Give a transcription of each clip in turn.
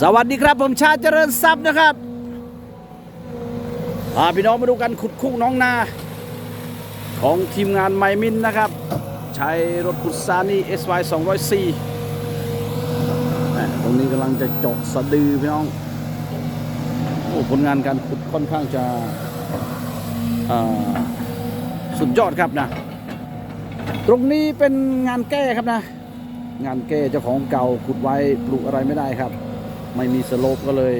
สวัสดีครับ ผมชาติเจริญทรัพย์นะครับพาพี่น้องมาดูกันขุดคุกน้องนา ของทีมงานไมมินนะครับ ใช้รถขุดซานี่ SY 204ตรงนี้กำลังจะเจาะสะดือพี่น้องโอ้ผลงานการขุดค่อนข้างจะสุดยอดครับนะ ตรงนี้เป็นงานแก้ครับนะ งานแก้เจ้าของเก่าขุดไว้ปลูกอะไรไม่ได้ครับ ไม่มีสโลปก็เลย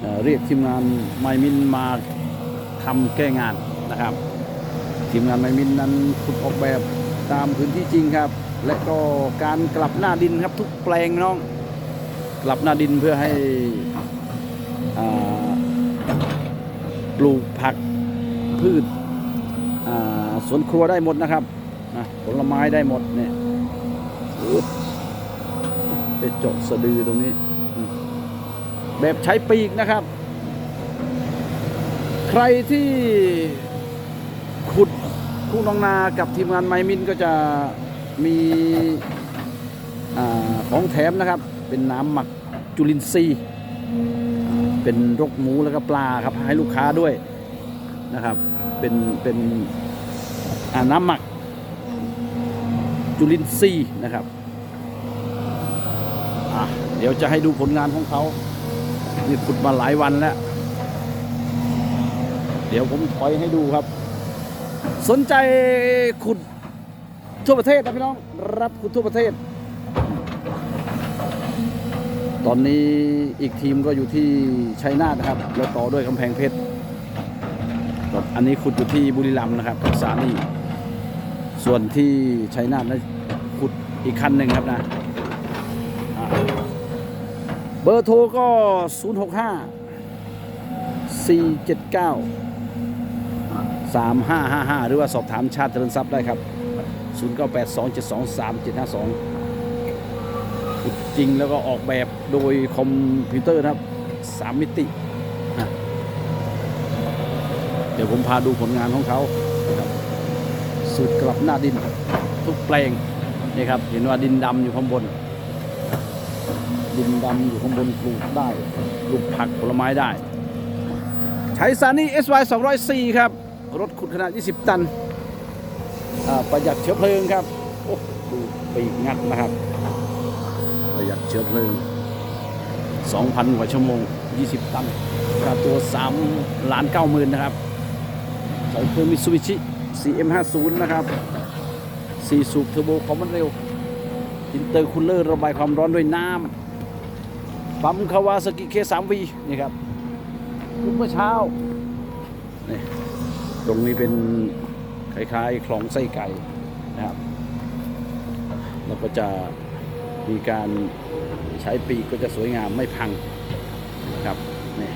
เเรียกทีมงานไมมินมาทำแก้งานนะครับ ทีมงานไมมินนั้นขุดออกแบบตามพื้นที่จริงครับ และก็การกลับหน้าดินครับทุกแปลงน้อง กลับหน้าดินเพื่อให้ปลูกผักพืชสวนครัวได้หมดนะครับนะผลไม้ได้หมดเนี่ยไปเจาะสะดือตรงนี้ แบบใช้ปีกนะครับ ใครที่ขุดคู่นองนากับทีมงานไมมินก็จะมีอของแถมนะครับ เป็นน้ำหมักจุลินทรีย์เป็นรกหมูแล้วก็ปลาครับให้ลูกค้าด้วยนะครับ เป็นเป็นน้ำหมักจุลินทรีย์นะครับ เดี๋ยวจะให้ดูผลงานของเขา นี่ขุดมาหลายวันแล้ว เดี๋ยวผมถอยให้ดูครับ สนใจขุดทั่วประเทศนะพี่น้อง รับขุดทั่วประเทศ ตอนนี้อีกทีมก็อยู่ที่ชัยนาทนะครับ แล้วต่อด้วยกำแพงเพชรอันนี้ขุดอยู่ที่บุรีรัมย์นะครับสานีส่วนที่ชัยนาทนะขุดอีกคันหนึ่งครับนะ เบอร์โทรก็ 065 479 3555 หรือว่าสอบถามชาติเจริญทรัพย์ได้ครับ 0982723752จริงแล้วก็ออกแบบโดยคอมพิวเตอร์นะครับ 3 มิติ เดี๋ยวผมพาดูผลงานของเขาครับสูตรกลับหน้าดินทุกแปลงนี่ครับ เห็นว่าดินดำอยู่ข้างบน ดินดำอยู่ข้างบนปลูกได้ปลูกผักผลไม้ได้ ใช้ซานี่ SY 204 ครับ รถขุดขนาด 20 ตันอ่าประหยัดเชื้อเพลิงครับ โอ้ดูปีกงัดนะครับ ประหยัดเชื้อเพลิง 2,000 กว่าชั่วโมง 20 ตันค่าตัว3ล้าน9หมื่นนะครับใช้เครื่องมิตซูบิชิ CM50 นะครับ4สูบเทอร์โบความมันเร็วอินเตอร์คูลเลอร์ระบายความร้อนด้วยน้ำ ปั๊มคาวาสกิเคสามวีนี่ครับรุ่เมื่อเช้านี่ตรงนี้เป็นคล้ายๆคลองไส้ไก่นะครับแล้วก็จะมีการใช้ปีกก็จะสวยงามไม่พังนะครับนี่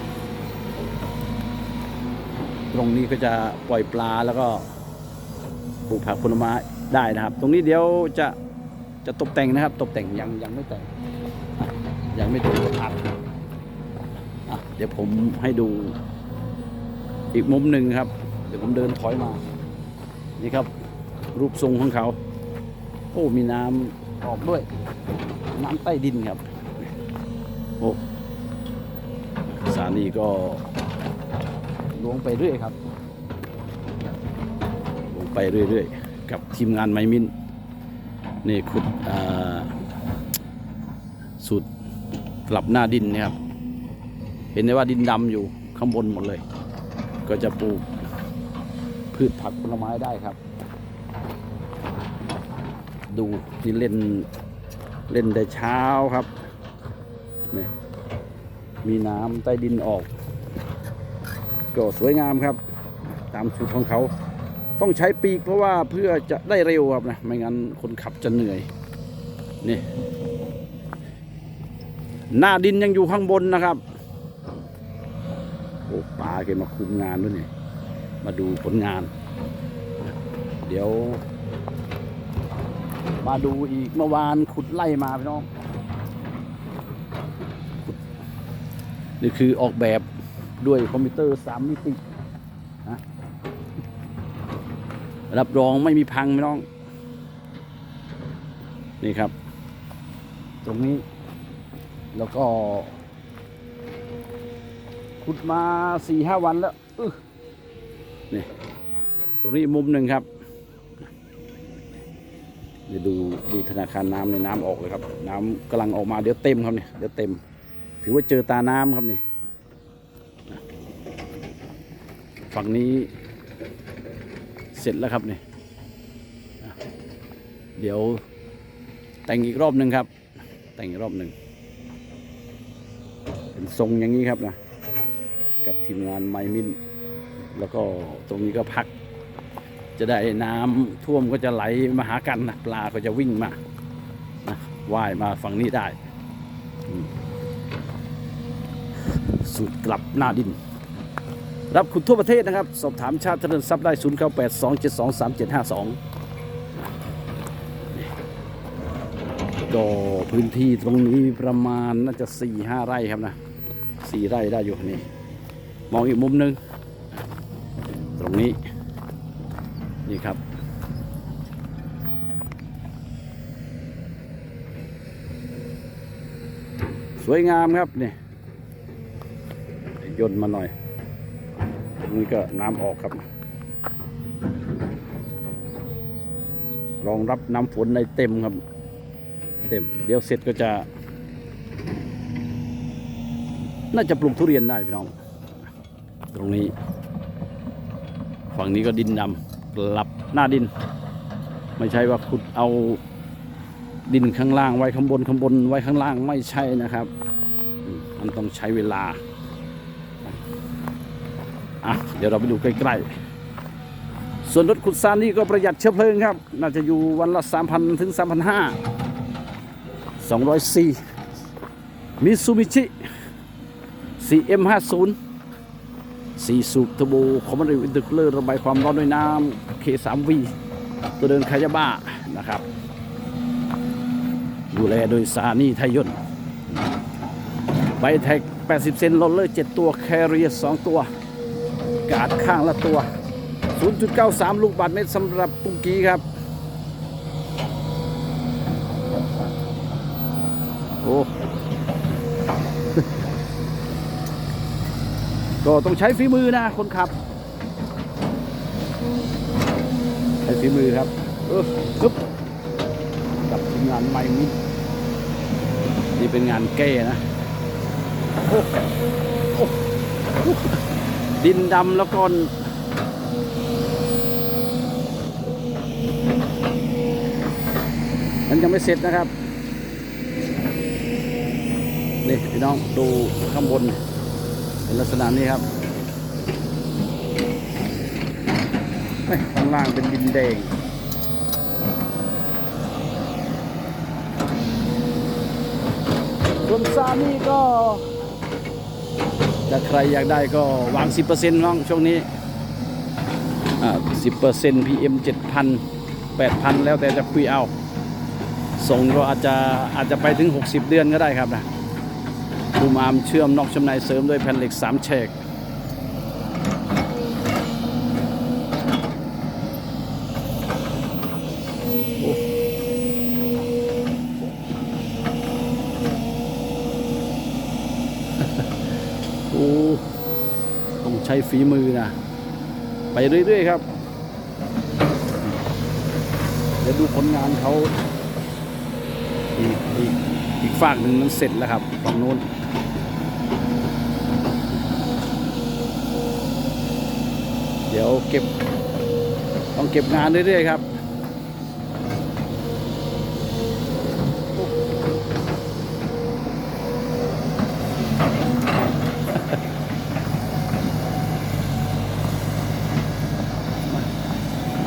ตรงนี้ก็จะปล่อยปลาแล้วก็ปลูกผักผลไม้ได้นะครับ ตรงนี้เดี๋ยวจะจะตกแต่งนะครับ ตกแต่งยังยังไม่แต่ง ยังไม่ถึงอัดอะเดี๋ยวผมให้ดูอีกมุมหนึ่งครับ เดี๋ยวผมเดินถอยมา นี่ครับ รูปทรงของเขา โอ้ มีน้ำออกด้วย น้ำใต้ดินครับ โอ้สานีก็ลวงไปเรื่อยครับลงไปเรื่อยๆ กับทีมงานไมมินนี่ขุดอ่าสุด กลับหน้าดินนะครับ เห็นได้ว่าดินดำอยู่ข้างบนหมดเลย ก็จะปลูกพืชผักผลไม้ได้ครับ ดูที่เล่นเล่นแต่เช้าครับนี่มีน้ำใต้ดินออก ก็สวยงามครับ ตามสูตรของเขา ต้องใช้ปีกเพราะว่าเพื่อจะได้เร็วครับนะ ไม่งั้นคนขับจะเหนื่อย นี่ หน้าดินยังอยู่ข้างบนนะครับโอ้ปลาเกมาคุมงานด้วยนี่มาดูผลงาน เดี๋ยว มาดูอีกเมื่อวานขุดไล่มาพี่น้องนี่คือออกแบบด้วยคอมพิวเตอร์สามมิติรับรองไม่มีพังพี่น้อง นี่ครับ ตรงนี้ แล้วก็ขุดมาสี่ห้าวันแล้วอึ๊ะนี่ตรงนี้มุมหนึ่งครับเดี๋ยวดูดูธนาคารน้ำในน้ำออกเลยครับ น้ำกำลังออกมาเดี๋ยวเต็มครับเนี่ยเดี๋ยวเต็ม ถือว่าเจอตาน้ำครับนี่ฝั่งนี้เสร็จแล้วครับนี่เดี๋ยวแต่งอีกรอบหนึ่งครับ แต่งอีกรอบหนึ่ง เป็นทรงอย่างนี้ครับนะกับทีมงานไมมินแล้วก็ตรงนี้ก็พัก จะได้น้ำท่วมก็จะไหลมาหากันนะปลาก็จะวิ่งมานะว่ายมาฝั่งนี้ได้ สูตรกลับหน้าดิน รับคุณทั่วประเทศนะครับ สอบถามชาติเจริญทรัพย์ได้ 0 9 8 2 7 2 3 7 5 2 ก็พื้นที่ตรงนี้ประมาณน่าจะ 4 5 ไร่ครับนะ 4ไร่ได้อยู่นี่ มองอีกมุมหนึ่งตรงนี้ นี่ครับ สวยงามครับนี่ย่นมาหน่อยตรงนี้ก็น้ำออกครับ รองรับน้ำฝนในเต็มครับ เต็ม เดี๋ยวเสร็จก็จะ น่าจะปลูกทุเรียนได้พี่น้อง ตรงนี้ ฝั่งนี้ก็ดินดำกลับหน้าดิน ไม่ใช่ว่าขุดเอาดินข้างล่างไว้ข้างบนข้างบนไว้ข้างล่างไม่ใช่นะครับมมันต้องใช้เวลาอะเดี๋ยวเราไปดูใกล้ๆ ส่วนรถขุดซานนี่ก็ประหยัดเชื้อเพลิงครับ น่าจะอยู่วันละ 3,000 ถึง 3,500 204มิซูบิชิ CM50 สีสูบเทอร์โบคอมมานด์อินเตอร์คูลเลอร์ระบายความร้อนด้วยน้ำ K3V ตัวเดินคายาบ้านะครับ ดูแลโดยสานีไทยยนต์ไบแท็ก 80 เซนโรลเลอร์ 7 ตัว แคเรีย2ตัว กาดข้างละตัว 0.93 ลูกบาทเมตรสำหรับปุ้งกี้ครับ โอ้ ก็ต้องใช้ฝีมือนะคนขับ ใช้ฝีมือครับเออคึบกับทีมงานใหม่มิดนี่เป็นงานแก้นะโอ้โอ้ดินดำแล้วก็มันยังไม่เสร็จนะครับ นี่พี่น้องดูข้างบน เป็นลักษณะนี้ครับเฮ้ยข้างล่างเป็นดินแดงส่วนซานี่ก็ถ้าใครอยากได้ก็วาง 10%น้องช่วงนี้อ่า10% PM 7,000 8,000 แล้วแต่จะคุยเอาส่งก็อาจจะอาจจะไปถึง 60 เดือนก็ได้ครับนะ ดูมอามเชื่อมนอกชำในเสริมด้วยแผ่นเหล็ก3แฉกโอ้โอ้ต้องใช้ฝีมือนะ ไปเรื่อย ๆ ครับ เดี๋ยวดูผลงานเขาอีกอีกอีกฝากหนึ่งมันเสร็จแล้วครับฝั่งโน้น เดี๋ยวเก็บต้องเก็บงานเรื่อยๆครับ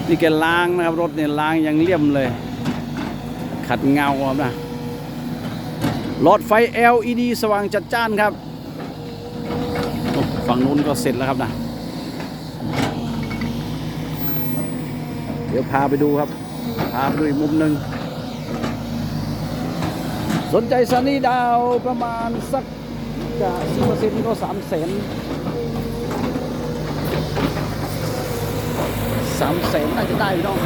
นี่แกล้างนะครับ รถเนี่ยล้างยังเลี่ยมเลย ขัดเงาครับนะหลอดไฟ LED สว่างจัดจ้านครับ ฝั่งนู้นก็เสร็จแล้วครับนะ ดี๋ยวพาไปดูครับ พาไปดูอีกมุมหนึ่งสนใจซันนี่ดาวประมาณสักจะสิบเปอร์เซ็นต์ก็สามแสนสามแสนน่าจะได้พี่น้อง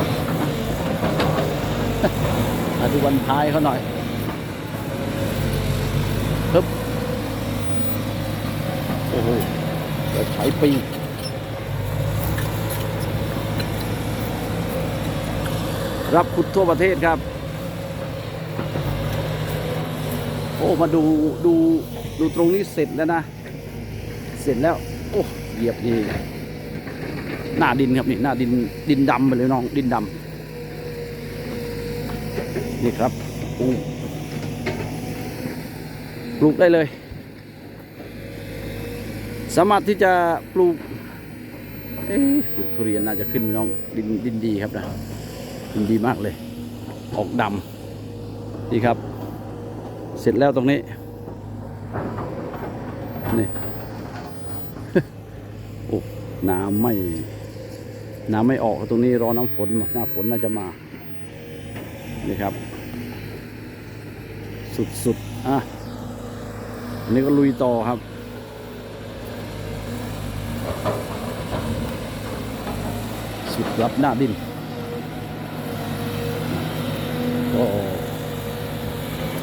มาดูวันท้ายเขาหน่อยฮึบโอ้โหจะใช้ปีก รับขุดทั่วประเทศครับ โอ้ มาดูดูดูตรงนี้เสร็จแล้วนะ เสร็จแล้ว โอ้เหยียบนี่หน้าดินครับนี่หน้าดินดินดำไปเลยน้องดินดำนี่ครับปลูกได้เลย สามารถที่จะปลูกปลูกทุเรียนน่าจะขึ้นน้องดินดินดีครับนะ ดินดีมากเลย ออกดำนี่ครับ เสร็จแล้วตรงนี้ นี่ โอ้น้ำไม่ น้ำไม่ออกตรงนี้รอน้ำฝนหน้าฝนน่าจะมา นี่ครับ สุดๆอะอันนี้ก็ลุยต่อครับสุดรับหน้าดิน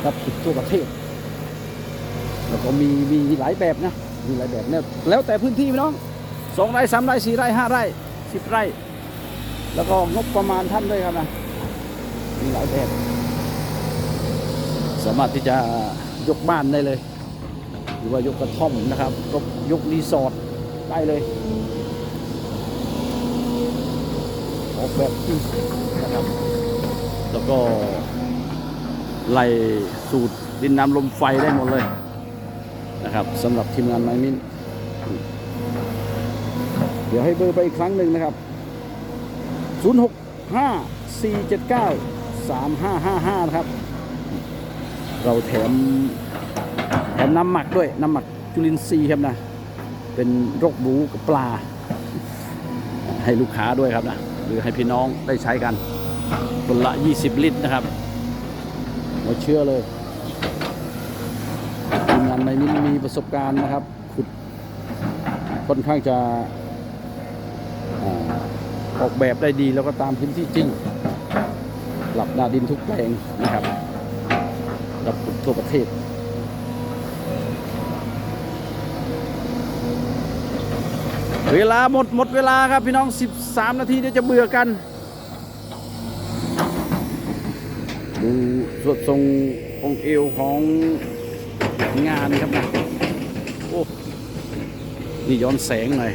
ครับสุดทั่วประเทศ แล้วก็มีมีหลายแบบนะ มีหลายแบบเนี่ยแล้วแต่พื้นที่พี่น้องสองไร่สามไร่สี่ไร่ห้าไร่สิบไร่ แล้วก็งบประมาณท่านด้วยครับนะ มีหลายแบบ สามารถที่จะยกบ้านได้เลย หรือว่ายกกระท่อมนะครับยกยกรีสอร์ทได้เลยออกแบบนะครับแล้วก็ ไล่สูตรดินน้ำลมไฟได้หมดเลยนะครับสำหรับทีมงานไม้มินเดี๋ยวให้เบอร์ไปอีกครั้งหนึ่งนะครับ 065 479 3555 นะครับ เราแถมแถมน้ำหมักด้วย น้ำหมักจุลินทรีย์ครับนะ เป็นโรคหมูกับปลา ให้ลูกค้าด้วยครับนะ หรือให้พี่น้องได้ใช้กันคนละ 20 ลิตรนะครับ เราเชื่อเลยทีมงานในนี้มีประสบการณ์นะครับ ขุดค่อนข้างจะออกแบบได้ดีแล้วก็ตามพื้นที่จริง หลับหน้าดินทุกแปลงนะครับรับทั่วประเทศเวลาหมดหมดเวลาครับพี่น้อง 13 นาทีเดี๋ยวจะเบื่อกัน ดูสวดทรงองค์เอวของงานครับนะโอ้นี่ย้อนแสงหน่อย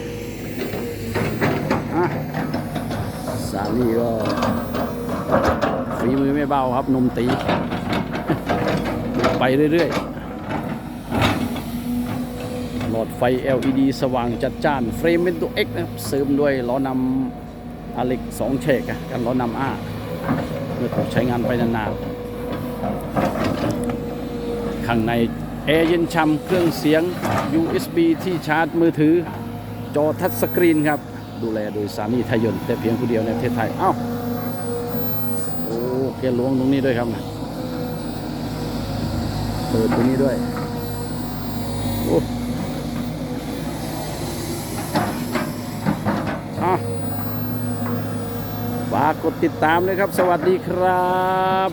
อะสานี่ก็ฝีมือไม่เบาครับนมตี ไปเรื่อยๆ หลอดไฟ LED สว่างจัดจ้าน เฟรมเป็นตัว X นะครับ เสริมด้วยล้อนำอเล็กสองเฉกอะกันล้อนำอ้า เมื่อถูกใช้งานไปนานๆ ข้างในแอร์เย็นช่ำเครื่องเสียง USB ที่ชาร์จมือถือ จอทัชสกรีนครับ ดูแลโดยสามีทยยน์แต่เพียงผู้เดียวในประเทศไทย เอ้า โอ้แกล้วงตรงนี้ด้วยครับเปิดตรงนี้ด้วย โอ้อะฝา กกดติดตามเลยครับ สวัสดีครับ